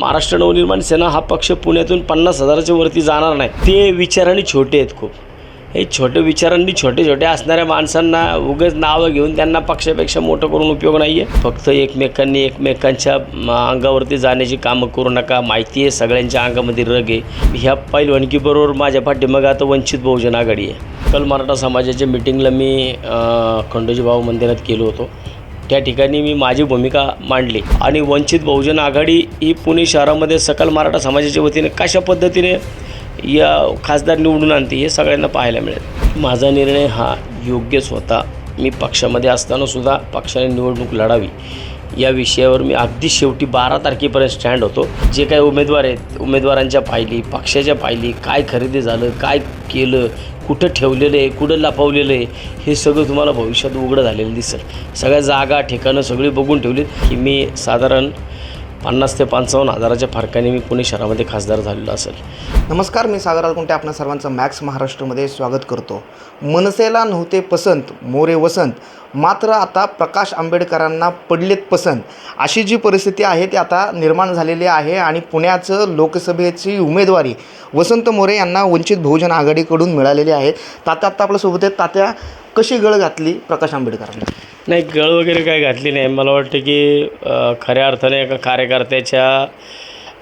महाराष्ट्र नवनिर्माण सेना हा पक्ष पुण्यातून पन्नास हजाराच्या वरती जाणार नाही. ते विचारांनी छोटे आहेत खूप. हे छोटे विचारांनी छोटे छोटे असणाऱ्या माणसांना उगेच नावं घेऊन त्यांना पक्षापेक्षा मोठं करून उपयोग नाही आहे फक्त एकमेकांनी एकमेकांच्या अंगावरती जाण्याची कामं करू नका. माहिती आहे सगळ्यांच्या अंगामध्ये रग आहे. ह्या पैलवानकीबरोबर माझ्या पाठीमागं आता वंचित बहुजन आघाडी आहे. कल मराठा समाजाच्या मिटिंगला मी अं, खंडोजी भाऊ मंदिरात गेलो होतो. त्या ठिकाणी मी माझी भूमिका मांडली. आणि वंचित बहुजन आघाडी ही पुणे शहरामध्ये सकल मराठा समाजाच्या वतीने कशा पद्धतीने या खासदार निवडून आणते हे सगळ्यांना पाहायला मिळेल. माझा निर्णय हा योग्यच होता. मी पक्षामध्ये असतानासुद्धा पक्षाने निवडणूक लढावी. या विषयावर मी अगदी शेवटी बारा तारखेपर्यंत स्टँड होतो. जे काही उमेदवार आहेत उमेदवारांच्या पायली पक्षाच्या पायली काय खरेदी झालं काय केलं कुठं ठेवलेलं आहे कुठं लपवलेलं आहे हे सगळं तुम्हाला भविष्यात उघडं झालेलं दिसेल. सगळ्या जागा ठिकाणं सगळी बघून ठेवली की मी साधारण पन्नास ते पंचावन्न हजाराच्या फरकाने मी पुणे शहरामध्ये खासदार झालेलो असेल. नमस्कार मी सागर अलकुंटे आपणा सर्वांचं मॅक्स महाराष्ट्रमध्ये स्वागत करतो. मनसेला नव्हते पसंत मोरे वसंत. मात्र आता प्रकाश आंबेडकरांना पडलेत पसंत. अशी जी परिस्थिती आहे ती आता निर्माण झालेली आहे आणि पुण्याचं लोकसभेची उमेदवारी वसंत मोरे यांना वंचित बहुजन आघाडीकडून मिळालेली आहे. तात्या आत्ता आपल्यासोबत आहेत. तात्या कशी गळ घातली प्रकाश आंबेडकरांना? नाही गळ वगैरे काय घातली नाही. मला वाटतं की खऱ्या अर्थाने एका कार्यकर्त्याच्या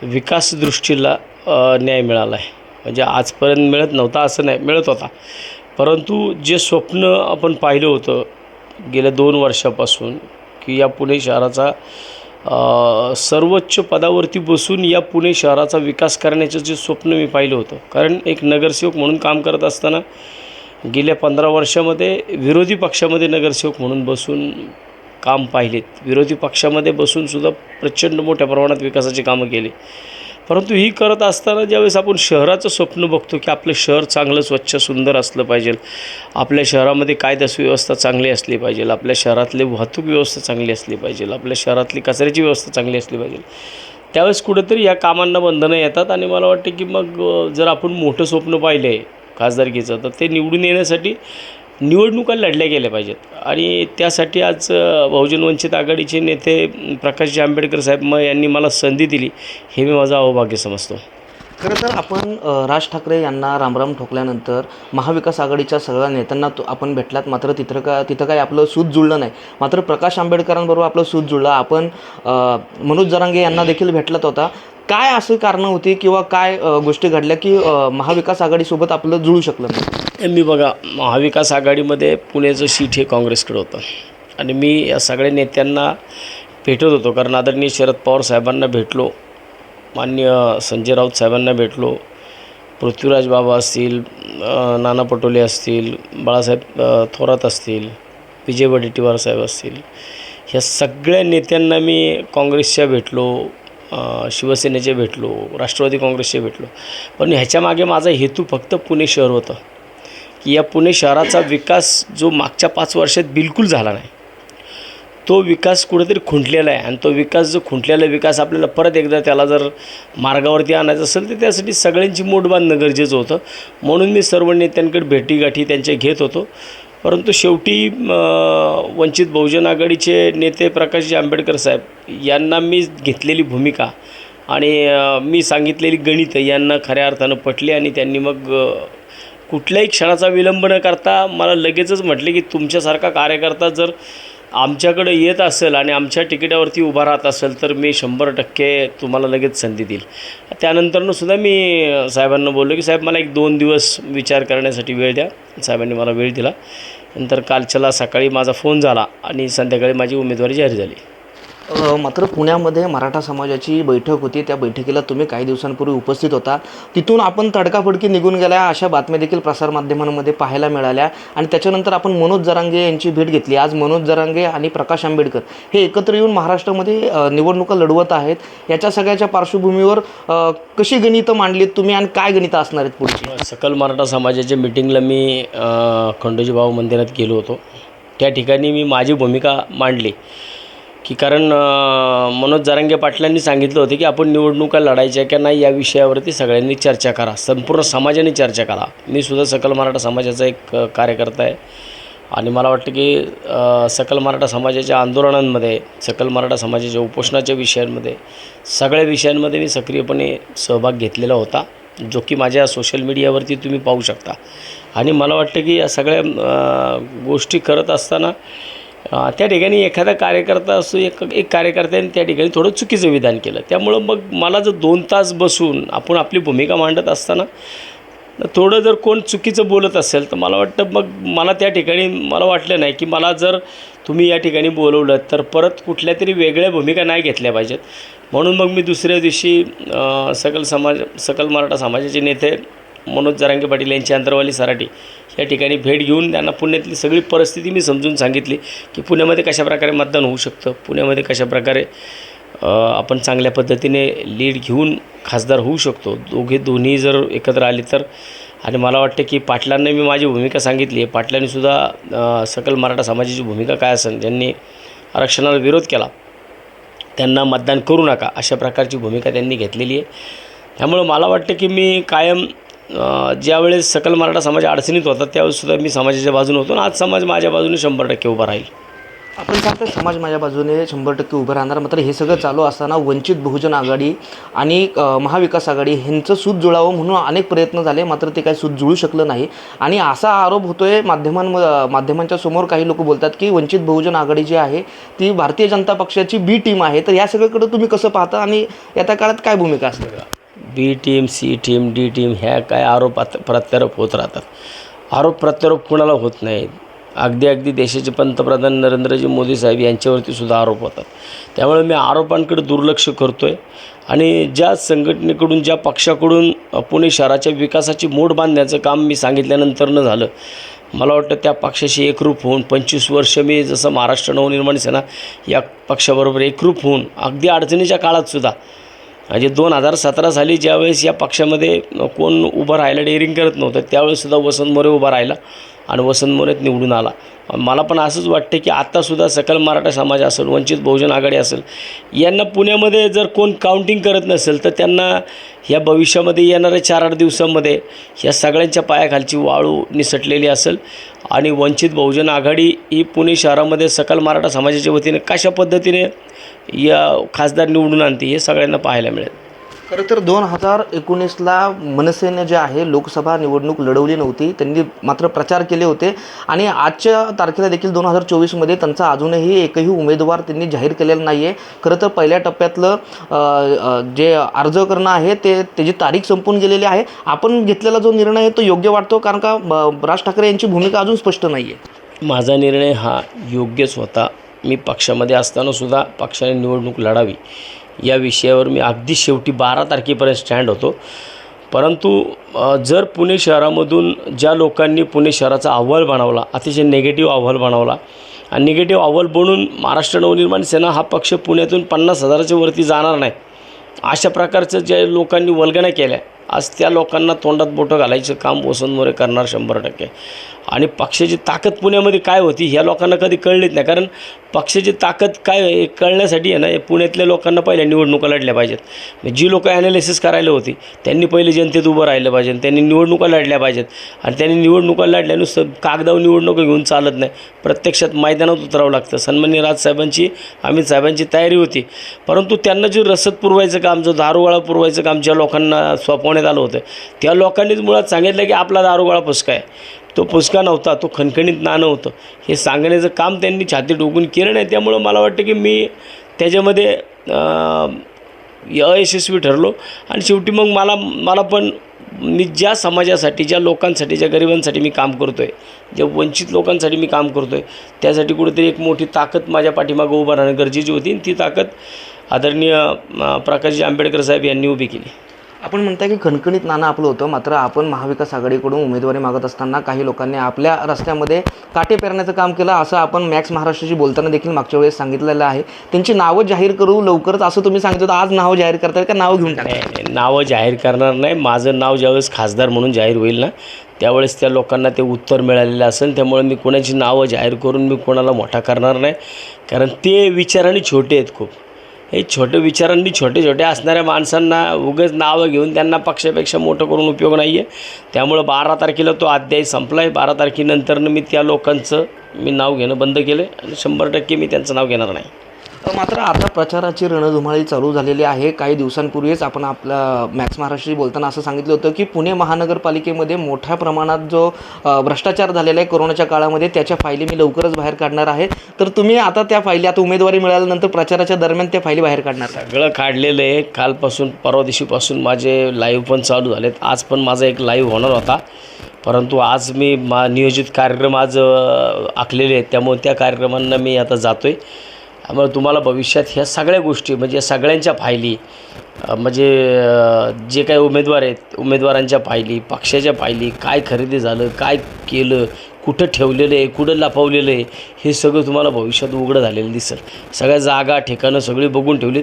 विकास दृष्टीला न्याय मिळाला आहे म्हणजे आजपर्यंत मिळत नव्हता असं नाही मिळत होता. परंतु जे स्वप्न आपण पाहिलं होतं गेल्या दोन वर्षापासून की या पुणे शहराचा सर्वोच्च पदावरती बसून या पुणे शहराचा विकास करण्याचं जे स्वप्न मी पाहिलं होतं. कारण एक नगरसेवक म्हणून काम करत असताना गेल्या पंधरा वर्षामध्ये विरोधी पक्षामध्ये नगरसेवक म्हणून बसून काम पाहिलेत. विरोधी पक्षामध्ये बसूनसुद्धा प्रचंड मोठ्या प्रमाणात विकासाची कामं केली. परंतु ही करत असताना ज्यावेळेस आपण शहराचं स्वप्न बघतो की आपलं शहर चांगलं स्वच्छ सुंदर असलं पाहिजे. आपल्या शहरामध्ये कायदा सुव्यवस्था चांगली असली पाहिजे. आपल्या शहरातली वाहतूक व्यवस्था चांगली असली पाहिजे. आपल्या शहरातली कचऱ्याची व्यवस्था चांगली असली पाहिजे. त्यावेळेस कुठेतरी या कामांना बंधनं येतात आणि मला वाटते की मग जर आपण मोठं स्वप्न पाहिलं आहे खासदारकीचं तर ते निवडून येण्यासाठी निवडणुका लढल्या गेल्या पाहिजेत. आणि त्यासाठी आज बहुजन वंचित आघाडीचे नेते प्रकाशजी आंबेडकर साहेब म यांनी मला संधी दिली हे मी माझं अवभाग्य समजतो. खरं तर आपण राज ठाकरे यांना रामराम ठोकल्यानंतर महाविकास आघाडीच्या सगळ्या नेत्यांना तो आपण भेटलात मात्र तिथं का तिथं काही आपलं सूत जुळलं नाही. मात्र प्रकाश आंबेडकरांबरोबर आपलं सूत जुळलं. आपण मनोज जरांगे यांना देखील भेटलात होता. काय असं कारणं होती किंवा काय गोष्टी घडल्या की महाविकास आघाडीसोबत आपलं जुळू शकलं नाही? मी बघा महाविकास आघाडीमध्ये पुण्याचं सीट हे काँग्रेसकडे होतं. आणि मी या सगळ्या नेत्यांना भेटत होतो कारण आदरणीय शरद पवार साहेबांना भेटलो मान्य संजय राऊत साहेबांना भेटलो पृथ्वीराज बाबा असतील नाना पटोले असतील बाळासाहेब थोरात असतील विजय वडेट्टीवार साहेब असतील. ह्या सगळ्या नेत्यांना मी काँग्रेसच्या भेटलो शिवसेनेचे भेटलो राष्ट्रवादी काँग्रेसचे भेटलो. पण ह्याच्यामागे माझा हेतू फक्त पुणे शहर होतं. की या पुणे शहराचा विकास जो मागच्या पाच वर्षात बिलकुल झाला नाही तो विकास कुठेतरी खुंटलेला आहे. आणि तो विकास जो खुंटलेला विकास आपल्याला परत एकदा त्याला जर मार्गावरती आणायचं असेल तर त्यासाठी सगळ्यांची मोठ बांधणं गरजेचं होतं. म्हणून मी सर्व नेत्यांकडे भेटीगाठी त्यांच्या घेत होतो. परंतु शेवटी वंचित बहुजन आघाडीचे नेते प्रकाशजी आंबेडकर साहेब यांना मी घेतलेली भूमिका आणि मी सांगितलेली गणितं यांना खऱ्या अर्थानं पटली आणि त्यांनी मग कुठल्याही क्षणाचा विलंब न करता मला लगेचच म्हटले की तुमच्यासारखा कार्यकर्ता जर आमच्याकडे येत असेल आणि आमच्या तिकिटावरती उभा राहत असेल तर मी शंभर टक्के तुम्हाला लगेच संधी देईल. त्यानंतरनं सुद्धा मी साहेबांना बोललो की साहेब मला एक दोन दिवस विचार करण्यासाठी वेळ द्या. साहेबांनी मला वेळ दिला. नंतर कालच्याला सकाळी माझा फोन झाला आणि संध्याकाळी माझी उमेदवारी जाहीर झाली. मात्र पुण्यामध्ये मराठा समाजाची बैठक होती. त्या बैठकीला तुम्ही काही दिवसांपूर्वी उपस्थित होता. तिथून आपण तडकाफडकी निघून गेल्या. अशा बातम्या देखील प्रसारमाध्यमांमध्ये पाहायला मिळाल्या. आणि त्याच्यानंतर आपण मनोज जरांगे यांची भेट घेतली. आज मनोज जरांगे आणि प्रकाश आंबेडकर हे एकत्र येऊन महाराष्ट्रामध्ये निवडणुका लढवत आहेत. याच्या सगळ्याच्या पार्श्वभूमीवर कशी गणितं मांडलीत तुम्ही आणि काय गणितं असणार आहेत पुढची? सकल मराठा समाजाच्या मिटिंगला मी अ, खंडोजी भाऊ मंदिरात गेलो होतो. त्या ठिकाणी मी माझी भूमिका मांडली. की कारण मनोज जरांगे पाटलांनी सांगितलं होतं की आपण निवडणुका लढायच्या का नाही या विषयावरती सगळ्यांनी चर्चा करा. संपूर्ण समाजाने चर्चा करा. मी सुद्धा सकल मराठा समाजाचा एक कार्यकर्ता आहे. आणि मला वाटतं की सकल मराठा समाजाच्या आंदोलनांमध्ये सकल मराठा समाजाच्या उपोषणाच्या विषयांमध्ये सगळ्या विषयांमध्ये मी सक्रियपणे सहभाग घेतलेला होता जो की माझ्या सोशल मीडियावरती तुम्ही पाहू शकता. आणि मला वाटतं की या सगळ्या गोष्टी करत असताना त्या ठिकाणी एखादा कार्यकर्ता असो एक एक कार्यकर्त्याने त्या ठिकाणी थोडं चुकीचं विधान केलं. त्यामुळं मग मला जर दोन तास बसून आपण आपली भूमिका मांडत असताना थोडं जर कोण चुकीचं बोलत असेल तर मला वाटतं मग मला त्या ठिकाणी मला वाटलं नाही की मला जर तुम्ही या ठिकाणी बोलवलं तर परत कुठल्या तरी वेगळ्या भूमिका नाही घेतल्या पाहिजेत. म्हणून मग मी दुसऱ्या दिवशी सकल समाज सकल मराठा समाजाचे नेते मनोज जरांगे पाटील यांची अंतरवाली सराटी या ठिकाणी भेट घेऊन त्यांना पुण्यातली सगळी परिस्थिती मी समजून सांगितली की पुण्यामध्ये कशाप्रकारे मतदान होऊ शकतं? पुण्यामध्ये कशाप्रकारे आपण चांगल्या पद्धतीने लीड घेऊन खासदार होऊ शकतो? दोघे दोन्ही जर एकत्र आले तर? आणि मला वाटतं की पाटलांना मी माझी भूमिका सांगितली आहे. पाटलांनीसुद्धा सकल मराठा समाजाची भूमिका काय असेल? ज्यांनी आरक्षणाला विरोध केला त्यांना मतदान करू नका अशा प्रकारची भूमिका त्यांनी घेतलेली आहे. त्यामुळं मला वाटतं की मी कायम ज्यावेळेस सकल मराठा समाज अडचणीत होता त्यावेळेससुद्धा मी समाजाच्या बाजूने होतो आणि आज समाज माझ्या बाजूने शंभर टक्के उभा राहील. आपण सांगतो समाज माझ्या बाजूने शंभर टक्के उभं राहणार मात्र हे सगळं चालू असताना वंचित बहुजन आघाडी आणि महाविकास आघाडी ह्यांचं सूत जुळावं म्हणून अनेक प्रयत्न झाले मात्र ते काही सूत जुळू शकलं नाही. आणि असा आरोप होतो आहे माध्यमांम माध्यमांच्या समोर काही लोक बोलतात की वंचित बहुजन आघाडी जी आहे ती भारतीय जनता पक्षाची बी टीम आहे. तर या सगळीकडं तुम्ही कसं पाहता आणि येत्या काळात काय भूमिका असते? B team C team D team ह्या काय आरोप आत- प्रत्यारोप होत राहतात. आरोप प्रत्यारोप कुणाला होत नाहीत अगदी अगदी देशाचे पंतप्रधान नरेंद्रजी मोदी साहेब यांच्यावरती सुद्धा आरोप होतात. त्यामुळे मी आरोपांकडे दुर्लक्ष करतो आहे आणि ज्या संघटनेकडून ज्या पक्षाकडून पुणे शहराच्या विकासाची मोड बांधण्याचं काम मी सांगितल्यानंतरनं झालं. मला वाटतं त्या पक्षाशी एकरूप होऊन पंचवीस वर्ष मी जसं महाराष्ट्र नवनिर्माण सेना या पक्षाबरोबर एकरूप होऊन अगदी अडचणीच्या काळातसुद्धा म्हणजे दोन हजार सतरा साली ज्यावेळेस या पक्षामध्ये कोण उभं राहायला डेअरिंग करत नव्हतं त्यावेळेससुद्धा वसंत मोरे उभा राहिला. आणि वसंत मोरेत निवडून आला. मला पण असंच वाटतं की आत्तासुद्धा सकल मराठा समाज असेल वंचित बहुजन आघाडी असेल यांना पुण्यामध्ये जर कोण काउंटिंग करत नसेल तर त्यांना ह्या भविष्यामध्ये येणाऱ्या चार आठ दिवसामध्ये ह्या सगळ्यांच्या पायाखालची वाळू निसटलेली असेल. आणि वंचित बहुजन आघाडी ही पुणे शहरामध्ये सकल मराठा समाजाच्या वतीने कशा पद्धतीने या खासदार निवडून आणते हे सगळ्यांना पाहायला मिळेल. खरं तर दोन हजार एकोणीसला मनसेने जे आहे लोकसभा निवडणूक लढवली नव्हती. त्यांनी मात्र प्रचार केले होते. आणि आजच्या तारखेला देखील दोन हजार चोवीसमध्ये त्यांचा अजूनही एकही उमेदवार त्यांनी जाहीर केलेला नाही आहे खरं तर पहिल्या टप्प्यातलं जे अर्ज करणं आहे ते त्याची तारीख संपून गेलेली आहे. आपण घेतलेला जो निर्णय आहे तो योग्य वाटतो? कारण का ब- राज ठाकरे यांची भूमिका अजून स्पष्ट नाही आहे माझा निर्णय हा योग्यच होता. मी पक्षामध्ये असतानासुद्धा पक्षाने निवडणूक लढावी. या विषयावर मी अगदी शेवटी बारा तारखेपर्यंत स्टँड होतो. परंतु जर पुणे शहरामधून ज्या लोकांनी पुणे शहराचा अहवाल बनवला अतिशय निगेटिव्ह अहवाल बनवला आणि निगेटिव्ह अहवाल बनून महाराष्ट्र नवनिर्माण सेना हा पक्ष पुण्यातून पन्नास हजाराच्या वरती जाणार नाही अशा प्रकारचं ज्या लोकांनी वल्गण्या केल्या आज त्या लोकांना तोंडात बोटं घालायचं काम वसंत मोरे करणार शंभर टक्के. आणि पक्षाची ताकद पुण्यामध्ये काय होती ह्या लोकांना कधी कळलीच नाही. कारण पक्षाची ताकद काय हे कळण्यासाठी आहे ना हे पुण्यातल्या लोकांना पहिल्या निवडणुका लढल्या पाहिजेत. म्हणजे जी लोकं ॲनालिसिस करायला होती त्यांनी पहिले जनतेत उभं राहिलं पाहिजे त्यांनी निवडणुका लढल्या पाहिजेत. आणि त्यांनी निवडणुका लढल्या नुसतं कागदावर निवडणुका घेऊन चालत नाही. प्रत्यक्षात मैदानात उतरावं लागतं. सन्मान्य राजसाहेबांची अमित साहेबांची तयारी होती. परंतु त्यांना जे रसद पुरवायचं काम जो दारुगोळा पुरवायचं काम ज्या लोकांना सोपवण्यात आलं होतं त्या लोकांनीच मुळात सांगितलं की आपला दारुगोळा पुसका आहे तो पुसका नव्हता तो खणखणीत नाणं होतं. हे सांगण्याचं काम त्यांनी छाती टोकून केलं नाही त्यामुळं मला वाटतं की मी त्याच्यामध्ये अयशस्वी ठरलो. आणि शेवटी मग मला मला पण मी ज्या समाजासाठी ज्या लोकांसाठी ज्या गरिबांसाठी मी काम करतो आहे ज्या वंचित लोकांसाठी मी काम करतो आहे त्यासाठी कुठेतरी एक मोठी ताकद माझ्या पाठीमागं उभं राहणं गरजेची होती. आणि ती ताकद आदरणीय प्रकाशजी आंबेडकर साहेब यांनी उभी केली. आपण म्हणताय की खणखणीत नाणं आपलं होतं मात्र आपण महाविकास आघाडीकडून उमेदवारी मागत असताना काही लोकांनी आपल्या रस्त्यामध्ये काटे पेरण्याचं काम केलं असं आपण मॅक्स महाराष्ट्राशी बोलताना देखील मागच्या वेळेस सांगितलेलं आहे. त्यांची नावं जाहीर करू लवकरच असं तुम्ही सांगितलं होतं. आज नावं जाहीर करताय का नावं घेऊन टाका नावं जाहीर करणार नाही. माझं नाव ज्यावेळेस खासदार म्हणून जाहीर होईल ना त्यावेळेस त्या लोकांना ते उत्तर मिळालेलं असेल. त्यामुळे मी कोणाची नावं जाहीर करून मी कोणाला मोठा करणार नाही. कारण ते विचाराने छोटे आहेत खूप. हे छोटे विचारांनी छोटे छोटे असणाऱ्या माणसांना उगाच नावं घेऊन त्यांना पक्षापेक्षा मोठं करून उपयोग नाही आहे त्यामुळं बारा तारखेला तो अध्याय संपला आहे बारा तारखेनंतरनं मी त्या लोकांचं मी नाव घेणं बंद केलं आणि शंभर टक्के मी त्यांचं नाव घेणार नाही. मात्र आता प्रचाराची रणधुमाळी चालू झालेली आहे. काही दिवसांपूर्वीच आपण आपला मॅक्स महाराष्ट्री बोलताना असं सांगितलं होतं की पुणे महानगरपालिकेमध्ये मोठ्या प्रमाणात जो भ्रष्टाचार झालेला आहे कोरोनाच्या काळामध्ये त्याच्या फायली मी लवकरच बाहेर काढणार आहे. तर तुम्ही आता त्या फायली आता उमेदवारी मिळाल्यानंतर प्रचाराच्या दरम्यान त्या फायली बाहेर काढणार सगळं काढलेलं आहे. कालपासून परवा दिवशीपासून माझे लाईव्ह पण चालू झालेत. आज पण माझा एक लाईव्ह होणार होता. परंतु आज मी मा नियोजित कार्यक्रम आज आखलेले आहेत. त्यामुळे त्या कार्यक्रमांना मी आता जातो आहे त्यामुळे तुम्हाला भविष्यात ह्या सगळ्या गोष्टी म्हणजे या सगळ्यांच्या फायली म्हणजे जे काही उमेदवार आहेत उमेदवारांच्या फायली पक्षाच्या फायली काय खरेदी झालं काय केलं कुठं ठेवलेलं आहे कुठं लपवलेलं आहे हे सगळं तुम्हाला भविष्यात उघडं झालेलं दिसेल. सगळ्या जागा ठिकाणं सगळी बघून ठेवलीत.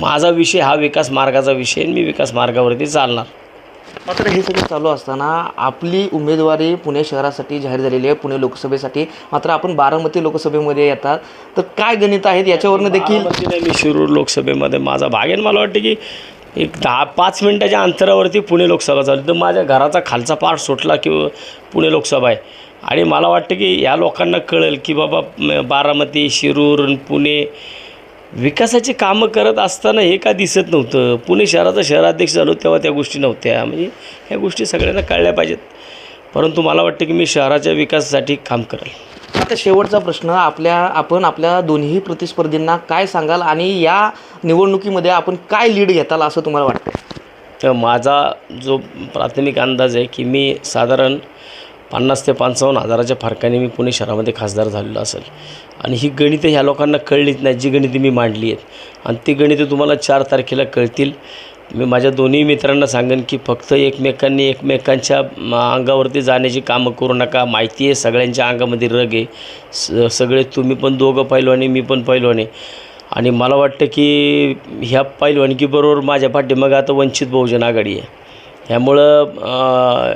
माझा विषय हा विकास मार्गाचा विषय आणि मी विकास मार्गावरती चालणार. मात्र हे सगळं चालू असताना आपली उमेदवारी पुणे शहरासाठी जाहीर झालेली आहे पुणे लोकसभेसाठी. मात्र आपण बारामती लोकसभेमध्ये येतात. तर काय गणित आहेत? याच्यावरनं देखील मी शिरूर लोकसभेमध्ये माझा भाग आहे. आणि मला वाटतं की एक दहा पाच मिनटाच्या अंतरावरती पुणे लोकसभा चालू तर माझ्या घराचा खालचा पार्ट सुटला की पुणे लोकसभा आहे. आणि मला वाटतं की या लोकांना कळेल की बाबा बारामती शिरूर पुणे विकासाची कामं करत असताना हे का दिसत नव्हतं? पुणे शहराचा शहराध्यक्ष झालो तेव्हा त्या गोष्टी नव्हत्या. म्हणजे ह्या गोष्टी सगळ्यांना कळल्या पाहिजेत. परंतु मला वाटतं की मी शहराच्या विकासासाठी काम करेल. आता शेवटचा प्रश्न आपल्या आपण आपल्या दोन्ही प्रतिस्पर्धींना काय सांगाल आणि या निवडणुकीमध्ये आपण काय लीड घेताल असं तुम्हाला वाटतं तर माझा जो प्राथमिक अंदाज आहे की मी साधारण पन्नास ते पंचावन्न हजाराच्या फरकाने मी पुणे शहरामध्ये खासदार झालेलो असेल. आणि ही गणितं ह्या लोकांना कळलीच नाही जी गणितं मी मांडली आहेत. आणि ती गणितं तुम्हाला चार तारखेला कळतील. मी माझ्या दोन्ही मित्रांना सांगेन की फक्त एकमेकांनी एकमेकांच्या अंगावरती जाण्याची कामं करू नका. माहिती आहे सगळ्यांच्या अंगामध्ये रग आहे. स सगळे तुम्ही पण दोघं पैलवाने मी पण पैलवाने आणि मला वाटतं की ह्या पैलवानकीबरोबर माझ्या पाठीमागं आता वंचित बहुजन आघाडी आहे. ह्यामुळं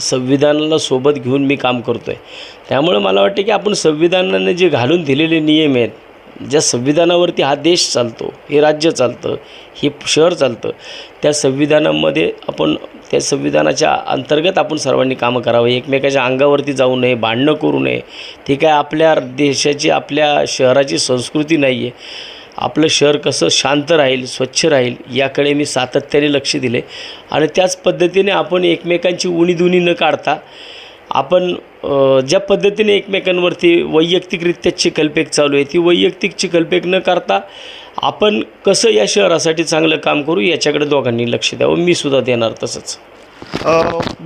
संविधानाला सोबत घेऊन मी काम करतो आहे त्यामुळं मला वाटतं की आपण संविधानाने जे घालून दिलेले नियम आहेत ज्या संविधानावरती हा देश चालतो हे राज्य चालतं हे शहर चालतं त्या संविधानामध्ये आपण त्या संविधानाच्या अंतर्गत आपण सर्वांनी कामं करावं एकमेकाच्या अंगावरती जाऊ नये भांडणं करू नये. ती काय आपल्या देशाची आपल्या शहराची संस्कृती नाही आहे आपलं शहर कसं शांत राहील स्वच्छ राहील याकडे मी सातत्याने लक्ष दिले. आणि त्याच पद्धतीने आपण एकमेकांची उणीधुणी न काढता आपण ज्या पद्धतीने एकमेकांवरती वैयक्तिकरित्या चिकलपेक चालू आहे ती वैयक्तिक चिकलपेक न करता आपण कसं या शहरासाठी चांगलं काम करू याच्याकडे दोघांनी लक्ष द्यावं मी सुद्धा देणार तसंच.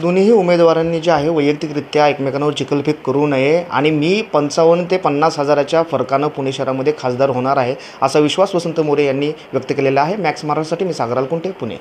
दोन्हीही उमेदवारांनी जे आहे वैयक्तिकरित्या एकमेकांवर चिखलफेक करू नये आणि मी पंचावन्न ते पन्नास हजाराच्या फरकानं पुणे शहरामध्ये खासदार होणार आहे असा विश्वास वसंत मोरे यांनी व्यक्त केलेला आहे. मॅक्स महाराष्ट्रासाठी मी सागराल कुंटे पुणे.